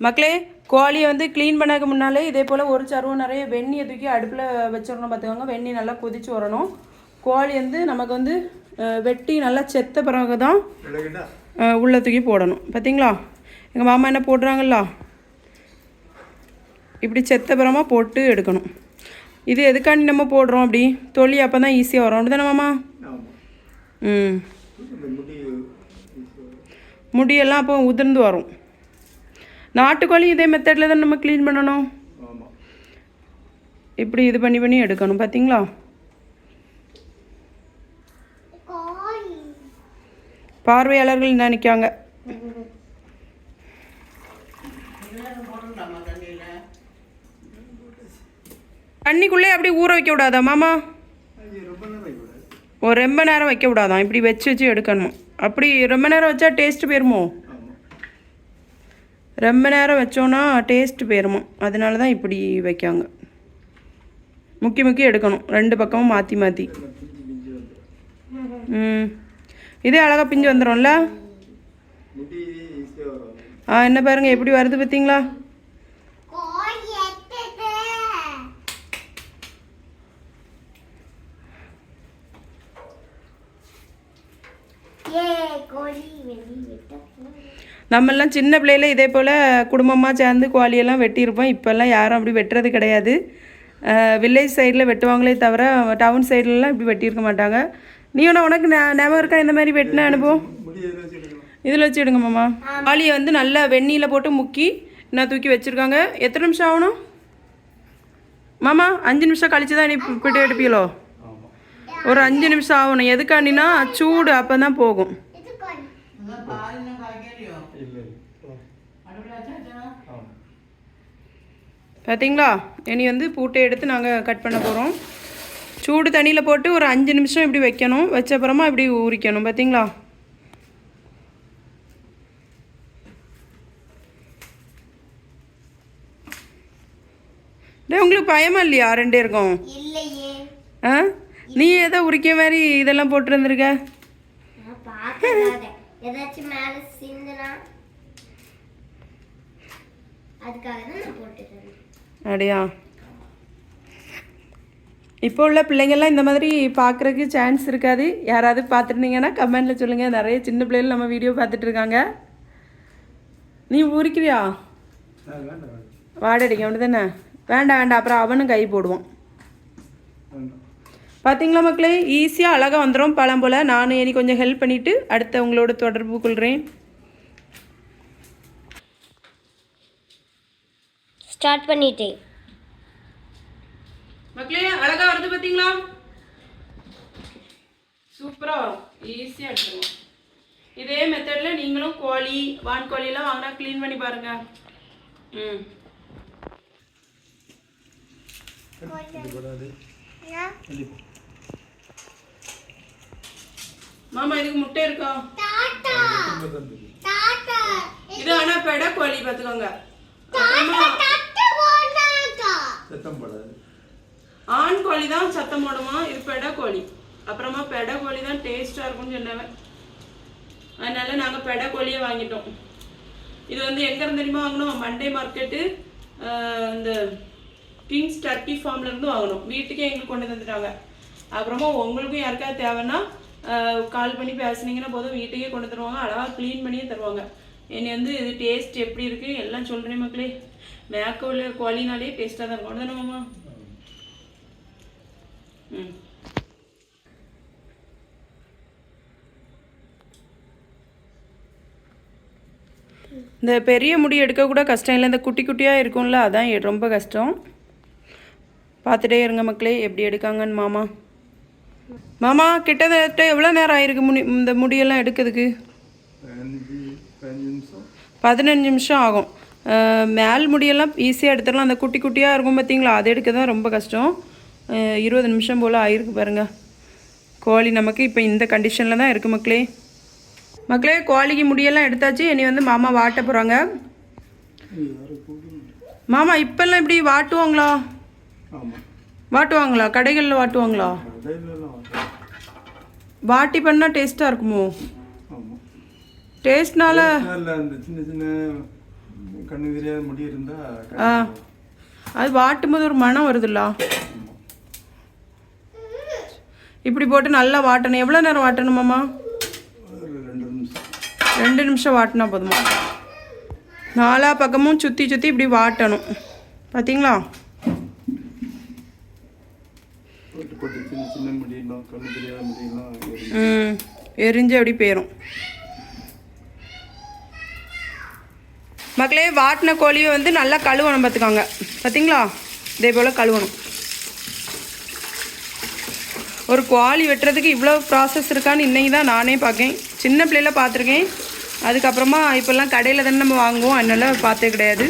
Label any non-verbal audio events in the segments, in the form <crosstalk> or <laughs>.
மக்களே கோழியை வந்து க்ளீன் பண்ணக்கு முன்னாலே இதே போல் ஒரு சருவம் நிறைய வெந்நியை தூக்கி அடுப்பில் வச்சிடணும் பார்த்துக்கோங்க. வெந்நி நல்லா கொதிச்சு வரணும். கோழி வந்து நமக்கு வந்து வெட்டி நல்லா செத்த பிறகு தான் உள்ள தூக்கி போடணும். பார்த்தீங்களா? எங்கள் மாமா என்ன போடுறாங்களா இப்படி செத்த பிறமா போட்டு எடுக்கணும். இது எதுக்காண்டி நம்ம போடுறோம் அப்படி? தொழி அப்போ தான் ஈஸியாக வரும். அப்படி தானே மாமா ம். முடியெல்லாம் அப்போ உதிர்ந்து வரும். நாட்டுக்கோழி இதே மெத்தடில் தான் நம்ம க்ளீன் பண்ணணும்? இப்படி இது பண்ணி பண்ணி எடுக்கணும் பார்த்தீங்களா பார்வையாளர்கள் நினைக்காங்க தண்ணிக்குள்ளே அப்படி ஊற வைக்க விடாதா மாமா? ஒரு ரொம்ப நேரம் வைக்க விடாதான் இப்படி வச்சு வச்சு எடுக்கணும்? அப்படி ரொம்ப நேரம் வச்சா டேஸ்ட் போயிருமோ? ரொம்ப நேரம் வச்சோன்னா டேஸ்ட் போயிருமா. அதனால தான் இப்படி வைக்காங்க. முக்கி முக்கி எடுக்கணும். ரெண்டு பக்கமும் மாற்றி மாற்றி ம். இதே அழகாக பிஞ்சு வந்துடும்ல ஆ என்ன பாருங்க எப்படி வருது பார்த்தீங்களா? நம்மெல்லாம் சின்ன பிள்ளையில இதே போல் குடும்பமாக சேர்ந்து கோழியெல்லாம் வெட்டியிருப்போம். இப்போல்லாம் யாரும் அப்படி வெட்டுறது கிடையாது. வில்லேஜ் சைடில் வெட்டுவாங்களே தவிர டவுன் சைட்லலாம் இப்படி வெட்டியிருக்க மாட்டாங்க. நீ ஒன்று உனக்கு ஞாபகம் இருக்கா? இந்த மாதிரி வெட்டின அனுபவம்? இதில் வச்சுடுங்க மாமா. கோழியை வந்து நல்லா வெந்நீரில் போட்டு முக்கி நான் தூக்கி வச்சுருக்காங்க. எத்தனை நிமிஷம் ஆகணும்? மாமா அஞ்சு நிமிஷம் கழிச்சு தான் நீ பிட்டு எடுப்பீங்களோ? ஒரு அஞ்சு நிமிஷம் ஆகணும். எதுக்காண்டினா சூடு அப்போ தான் போகும். பார்த்தீங்களா இனி வந்து பூட்டை எடுத்து நாங்கள் கட் பண்ண போகிறோம் சூடு தண்ணியில் போட்டு ஒரு அஞ்சு நிமிஷம் இப்படி வைக்கணும். வச்ச அப்புறமா இப்படி ஊறிக்கணும். பார்த்தீங்களா டேய் உங்களுக்கு பயமா இல்லையா? ரெண்டே இருக்கும். ஆ? நீ ஏதோ உரிக்க மாதிரி இதெல்லாம் போட்டுருந்துருக்க அதுக்காக தான் நான் போட்டுட்டேன் அப்படியா? இப்போ உள்ள பிள்ளைங்கள்லாம் இந்த மாதிரி பார்க்குறதுக்கு சான்ஸ் இருக்காது. யாராவது பார்த்துருந்தீங்கன்னா கமெண்டில் சொல்லுங்கள் நிறைய சின்ன பிள்ளைகள் நம்ம வீடியோ பார்த்துட்டு இருக்காங்க நீ உரிக்கிறியா? வாடடிக்க அப்படி தானே வேண்டாம் வேண்டாம். அப்புறம் அவனும் கை போடுவான். பார்த்தீங்களா மக்களே? ஈஸியாக அழகாக வந்துடும் பழம் போல். நானும் இனி கொஞ்சம் ஹெல்ப் பண்ணிவிட்டு அடுத்து உங்களோட தொடர்பு கொள்கிறேன் ஸ்டார்ட் பண்ணிட்டேன். மக்களே அழகா வருது பாத்தீங்களா? சூப்பரா வரும். ஈஸியா எடுத்துருவோம். இதே மெத்தட்ல நீங்களும் கோழி வான்கோழி எல்லாம் வாங்கினா க்ளீன் பண்ணி பாருங்க. ம். மாமா இதுக்கு முட்டை இருக்கா? இது ஆனா பெடை கோழி பாத்துக்கோங்க. அப்புறமா சத்தம் போடாது. ஆண் கோழி தான் சத்தம் போடுமா? இது பெட கோழி. அப்புறமா பெட கோழி தான் டேஸ்ட்டாக இருக்கும்னு சொன்னவன் அதனால நாங்கள் பெட கோழியே வாங்கிட்டோம். இது வந்து எங்க இருந்து தெரியுமா வாங்கினோம்? மண்டே மார்க்கெட்டு இந்த கிங்ஸ் டர்க்கி ஃபார்ம்ல இருந்து வாங்கினோம். வீட்டுக்கே எங்களுக்கு கொண்டு வந்துட்டாங்க அப்புறமா உங்களுக்கும் யாருக்காவது தேவைன்னா கால் பண்ணி பேசுனீங்கன்னா போதும். வீட்டுக்கே கொண்டு தருவாங்க. அழகாக க்ளீன் பண்ணியே தருவாங்க. என்னை வந்து இது டேஸ்ட் எப்படி இருக்கு? எல்லாம் சொல்கிறேன் மக்களே. மேக்க உள்ள கோழினாலே டேஸ்ட்டாக தான் இருக்கும். தானே மாமா ம் இந்த பெரிய முடி எடுக்க கூட கஷ்டம் இல்லை. இந்த குட்டி குட்டியாக இருக்கும்ல அதான் ரொம்ப கஷ்டம். பார்த்துட்டே இருங்க மக்களே எப்படி எடுக்காங்கன்னு மாமா. மாமா கிட்டத்தட்ட எவ்வளோ நேரம் ஆயிருக்கு முடி இந்த முடியெல்லாம் எடுக்கிறதுக்கு? பதினஞ்சு நிமிஷம் ஆகும். மேல் முடியெல்லாம் ஈஸியாக எடுத்துடலாம். அந்த குட்டி குட்டியாக இருக்கும் பார்த்தீங்களா அதை எடுக்க தான் ரொம்ப கஷ்டம். இருபது நிமிஷம் போல் ஆயிருக்கு பாருங்க. கோழி நமக்கு இப்போ இந்த கண்டிஷனில் தான் இருக்குது மக்களே. மக்களே கோழிக்கு முடியெல்லாம் எடுத்தாச்சு. இனி வந்து மாமா வாட்ட போகிறாங்க மாமா இப்போல்லாம் இப்படி வாட்டுவாங்களா? வாட்டுவாங்களா? கடைகளில் வாட்டுவாங்களா? வாட்டி பண்ணால் டேஸ்ட்டாக இருக்குமோ? டேஸ்ட்னால சின்ன சின்ன கண்ணு முடி இருந்தா ஆ. அது வாட்டும் போது ஒரு மனம் வருதுல்ல. இப்படி போட்டு நல்லா வாட்டணும். எவ்வளோ நேரம் வாட்டணுமாம்மா ரெண்டு நிமிஷம். வாட்டினா போதுமா? நாலா பக்கமும் சுற்றி சுற்றி இப்படி வாட்டணும். பார்த்தீங்களா. ம். எரிஞ்சு அப்படி போயிடும் மக்களே வாட்டின கோழியை வந்து நல்லா கழுவணும் பார்த்துக்கோங்க. பார்த்தீங்களா? இதே போல் கழுவணும். ஒரு கோழி வெட்டுறதுக்கு இவ்வளோ ப்ராசஸ் இருக்கான்னு இன்னைக்கு தான் நானே பார்க்கேன். சின்ன பிள்ளையில பார்த்துருக்கேன். அதுக்கப்புறமா இப்போல்லாம் கடையில் தானே நம்ம வாங்குவோம். அதனால் பார்த்தே கிடையாது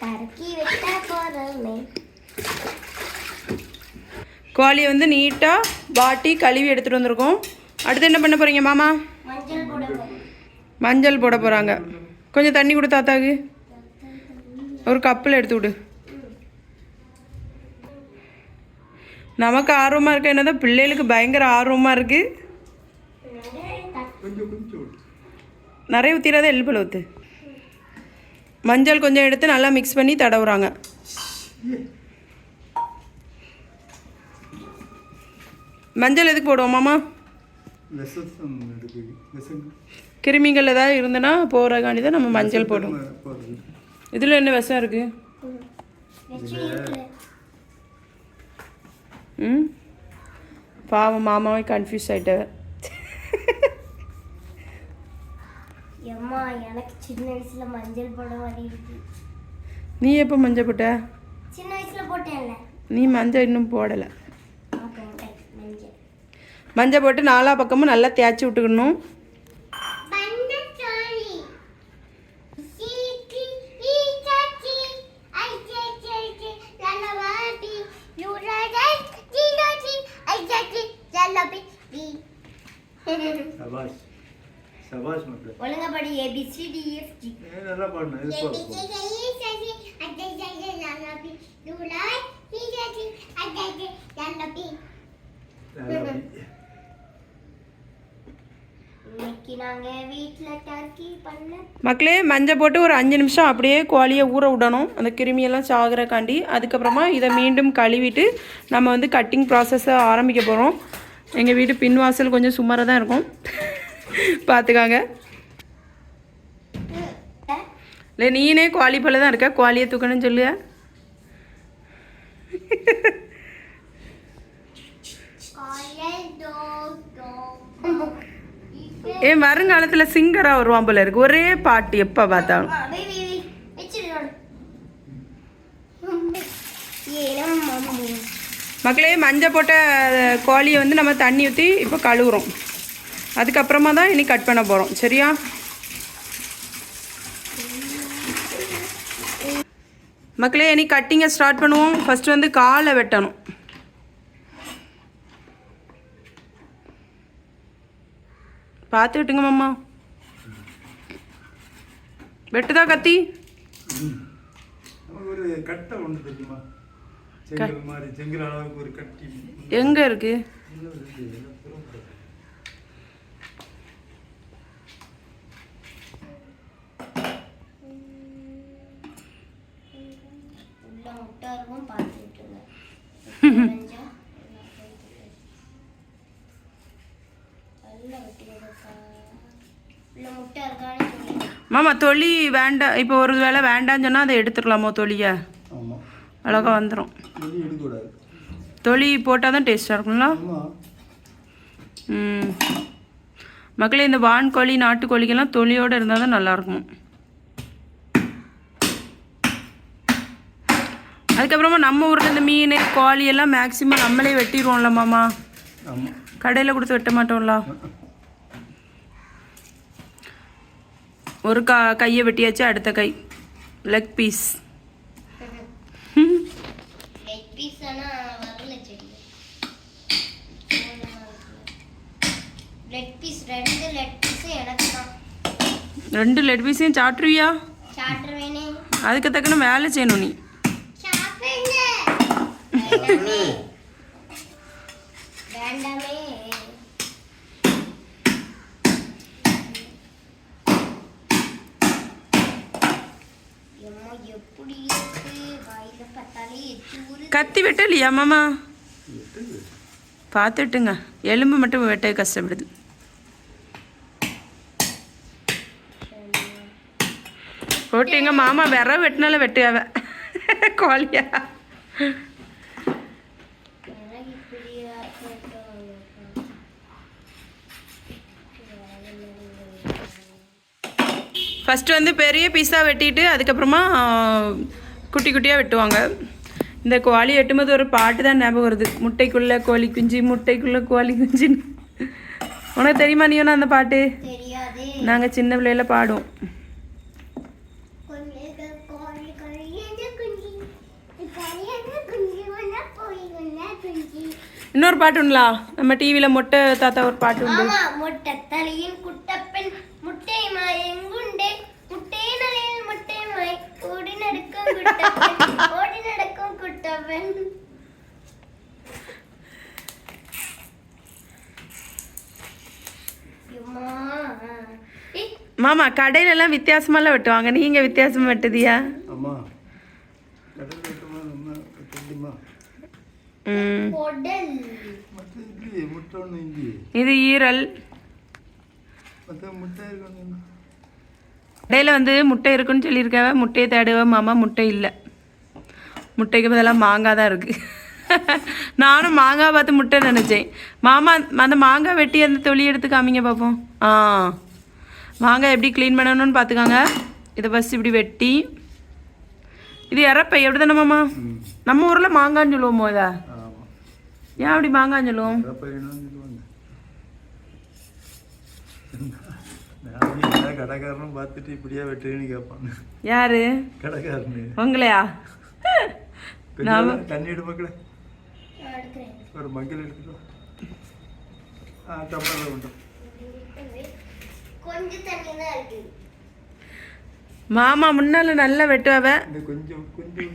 டர்க்கி வெட்ட போறோமே கோழியை வந்து நீட்டாக வாட்டி கழுவி எடுத்துகிட்டு வந்திருக்கோம். அடுத்து என்ன பண்ண போகிறீங்க மாமா? மஞ்சள் போட போகிறாங்க கொஞ்சம் தண்ணி கொடு தாத்தாக்கு. ஒரு கப்பில் எடுத்து விடு. நமக்கு ஆர்வமாக இருக்க என்னதான் பிள்ளைகளுக்கு பயங்கர ஆர்வமாக இருக்குது. நிறைய ஊற்றிடாத எள்ளுப்பழ ஊற்று மஞ்சள் கொஞ்சம் எடுத்து நல்லா மிக்ஸ் பண்ணி தடவுறாங்க. மஞ்சள் எதுக்கு போடுவோம் மாமா? கிருமிகள் ஏதாவது இருந்தனா போகிறக்காண்டி தான் நம்ம மஞ்சள் போடுவோம். போடுறது. இதில் என்ன விஷம் இருக்குது ம்? பாவம் மாமாவே கன்ஃபியூஸ் எனக்கு சின்ன வயசுல மஞ்சள் போட மாதிரி இருக்கு. நீ எப்போ மஞ்சள் போட்ட? சின்ன வயசுல போட்டேன்ல. நீ மஞ்சள் இன்னும் போடலை. மஞ்சள் போட்டு நாலா பக்கமும் நல்லா தேய்ச்சி விட்டுக்கணும். சபாஷ். சபாஷ் மக்கள். ஒழுங்கா படி ஏபிசி டிஎஃப்ஜி ஏ, நல்லா பாடணும் இது போதும் நல்லா இன்னைக்கு நாங்க வீட்ல டர்க்கி பண்ண மக்களே மஞ்சள் போட்டு ஒரு அஞ்சு நிமிஷம் அப்படியே கோழியை ஊற விடணும். அந்த கிருமியெல்லாம் சாகுறக்காண்டி. அதுக்கப்புறமா இதை மீண்டும் கழுவிட்டு நம்ம வந்து கட்டிங் ப்ராசஸை ஆரம்பிக்க போகிறோம் எங்கள் வீட்டு பின்வாசல் கொஞ்சம் சுமாராக தான் இருக்கும். பார்த்துக்காங்க இல்லை நீனே கோழி போல தான் இருக்க. கோழியை தூக்கணும்னு சொல்லு ஏன் வருங்காலத்தில் சிங்கராக வருவான் போல இருக்கு. ஒரே பாட்டு எப்போ பார்த்தாலும். மக்களே மஞ்சள் போட்ட கோழியை வந்து நம்ம தண்ணி ஊற்றி இப்போ கழுவுறோம். அதுக்கப்புறமா தான் இனி கட் பண்ண போகிறோம் சரியா? மக்களே இனி கட்டிங்கை ஸ்டார்ட் பண்ணுவோம். ஃபஸ்ட்டு வந்து காலை வெட்டணும். பார்த்து விட்டுங்க மாமா. வெட்டுதா கத்தி? ஒரு கட்டை ஒன்று தெரியுமா? செங்கல் மாதிரி செங்கல் அளவுக்கு ஒரு கட்டி. எங்கே இருக்குது மாமா தொளி வேண்டாம் இப்போ ஒரு வேளை வேண்டாம்னு சொன்னால் அதை எடுத்துடலாமோ ஆமா. அழகாக வந்துடும் தொளி போட்டால் தான் டேஸ்ட்டாக இருக்கும்ல ஆமா. ம். மக்களே இந்த வான்கோழி நாட்டுக்கோழிக்கெல்லாம் தொலியோடு இருந்தால் தான் நல்லாயிருக்கும் அதுக்கப்புறமா நம்ம ஊரில் இந்த மீன் கோழி எல்லாம் மேக்ஸிமம் நம்மளே வெட்டிடுவோம்ல மாமா. கடையில் கொடுத்து வெட்ட மாட்டோம்ல? ஒரு கா கையை வெட்டியாச்சு அடுத்த கை. லெக் பீஸ் லெக் பீஸ் ஆனால் வரல செடி. லெக் பீஸ் ரெண்டு லெக் பீஸ் எனக்கு தான். ரெண்டு லெட் பீஸையும் சாப்பிட்ருவியா அதுக்கு தக்கன வேலை செய்யணும் நீ. <laughs> வேண்டாமே. எப்படி இருக்கு? வாயில பார்த்தாலே எச்சு ஊரு கத்தி வெட்ட இல்லையா மாமா? பார்த்துட்டுங்க. எலும்பு மட்டும் வெட்ட கஷ்டப்படுது. போட்டு எங்கள் மாமா. விர வெட்டினால வெட்டுயாவ <laughs> கோழியா எனக்கு இப்படியா கேட்டோம் ஃபஸ்ட்டு வந்து பெரிய பீஸாக வெட்டிட்டு அதுக்கப்புறமா குட்டி குட்டியாக வெட்டுவாங்க. இந்த கோழி வெட்டும்போது ஒரு பாட்டு தான் ஞாபகம் வருது. முட்டைக்குள்ளே கோழி குஞ்சு முட்டைக்குள்ளே கோழி குஞ்சுன்னு. உனக்கு தெரியுமா நீ அந்த பாட்டு? நாங்கள் சின்ன பிள்ளையில பாடுவோம். இன்னொரு பாட்டு உண்டுலா? நம்ம டிவியில் மொட்டை தாத்தா ஒரு பாட்டு உண்டு. முட்டை தலையின் குட்டப்பெண் ஏய், மாமா கடையிலலாம் வித்தியாசமாலாம் வெட்டுவாங்க. நீங்கள் வித்தியாசமாக வெட்டுதியா? இது ஈரல். கடையில் வந்து முட்டை இருக்குன்னு சொல்லியிருக்காவ முட்டையை தேடுவ மாமா முட்டை இல்லை. முட்டைக்கு பதிலாக மாங்காய் தான் இருக்குது <laughs> நானும் மாங்காய் பார்த்து முட்டை நினச்சேன். மாமா அந்த மாங்காய் வெட்டி அந்த தொலி எடுத்து காமிங்க பார்ப்போம் ஆ. மாங்காய் எப்படி க்ளீன் பண்ணணும்னு பார்த்துக்காங்க. இதை ஃபஸ்ட் இப்படி வெட்டி. இது இறப்பை எப்படி தானே மாமா? ம் நம்ம ஊரில் மாங்கான்னு சொல்லுவோமோ இதை? ஏன் அப்படி மாங்கான்னு சொல்லுவோம்? கடைக்காரனும் பார்த்துட்டு இப்படியா கேட்பாங்க. யாரு? கடைக்காரனு. உங்களையா? தண்ணி எடு மக்களே. நான் எடுக்கிறேன். ஒரு மங்கள் எடுத்துக்கோ. ஆ டம்ளர் உண்டு. கொஞ்சம் தண்ணி தான் இருக்கு. மாமா முன்னால் நல்லா வெட்டுவாவ? கொஞ்சம் கொஞ்சம்.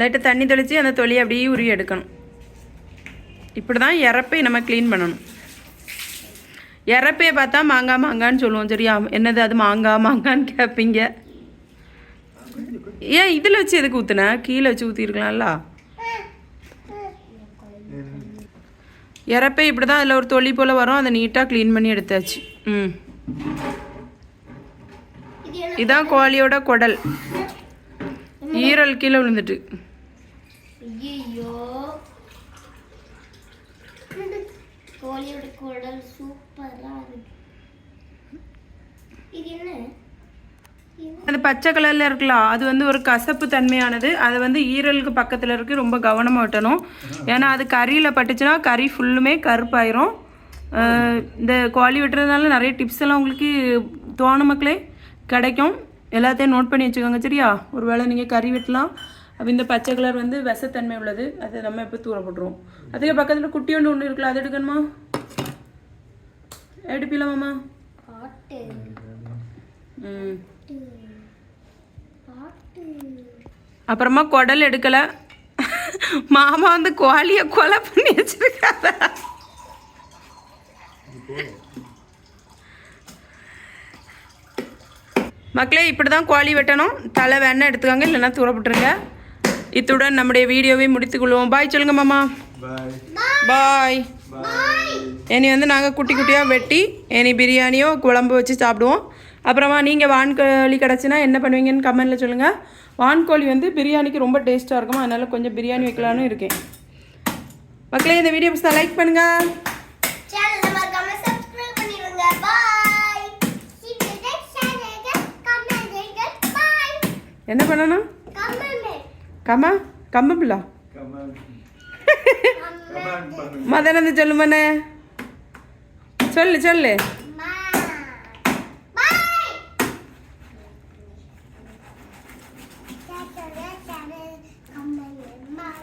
லைட்டாக தண்ணி தெளித்து அந்த தொலியை அப்படியே உருவி எடுக்கணும். இப்படி தான் இறப்பை நம்ம க்ளீன் பண்ணணும். இறப்பையை பார்த்தா மாங்காய் மாங்கான்னு சொல்லுவோம். சரியா? என்னது அது மாங்காய் மாங்கான்னு கேட்பீங்க ஏன் இதில் வச்சு எதுக்கு ஊற்றுன கீழே வச்சு ஊற்றிருக்கலாம்ல இறப்பே இப்படி தான் அதில் ஒரு தொழி போல் வரும். அதை நீட்டாக க்ளீன் பண்ணி எடுத்தாச்சு. ம். இதான் கோழியோட குடல். ஈரல் கீழே விழுந்துட்டு. கோழியோட குடல் சூப்பராக இருக்கு. இது என்ன? அது பச்சை கலரில் இருக்கலாம் அது வந்து ஒரு கசப்பு தன்மையானது. அதை வந்து ஈரலுக்கு பக்கத்தில் இருக்கு ரொம்ப கவனமாக வெட்டணும் ஏன்னா அது கறியில் பட்டுச்சுன்னா கறி ஃபுல்லுமே கருப்பாயிரும். இந்த கோழி வெட்டுறதுனால நிறைய டிப்ஸ் எல்லாம் உங்களுக்கு தோணும் மக்களே கிடைக்கும். எல்லாத்தையும் நோட் பண்ணி வச்சுக்கோங்க சரியா? ஒரு வேளை நீங்கள் கறி வெட்டலாம். அப்போ இந்த பச்சை கலர் வந்து விஷத்தன்மை உள்ளது. அது நம்ம எப்போ தூர போட்டுருவோம். அதுக்கு பக்கத்தில் குட்டி ஒன்று ஒன்று இருக்குல்ல அது எடுக்கணுமா? எடுப்பிலாமாம்மா ம். அப்புறமா குடல் எடுக்கல. மாமா வந்து கோழியை கொலை பண்ணி வச்சிருக்காத மக்களே இப்படி தான் கோழி வெட்டணும். தலை வேணா எடுத்துக்கோங்க இல்லைன்னா தூரப்பட்டுருங்க இத்துடன் நம்முடைய வீடியோவை முடித்துக்கொள்வோம் பாய் சொல்லுங்க மாமா. பாய் பாய் இனி வந்து நாங்கள் குட்டி குட்டியாக வெட்டி இனி பிரியாணியோ குழம்பு வச்சு சாப்பிடுவோம். அப்புறமா நீங்கள் வான்கோழி கிடச்சுன்னா என்ன பண்ணுவீங்கன்னு கமெண்டில் சொல்லுங்கள் வான்கோழி வந்து பிரியாணிக்கு ரொம்ப டேஸ்ட்டாக இருக்கும்? அதனால் கொஞ்சம் பிரியாணி வைக்கலான்னு இருக்கேன். மக்களே இந்த வீடியோ பிடிச்சா லைக் பண்ணுங்கள் என்ன பண்ணணும்? கமெண்ட் பண்ணுங்க. மதனந்து சொல்லு மண்ணே சொல்லு சொல்லு.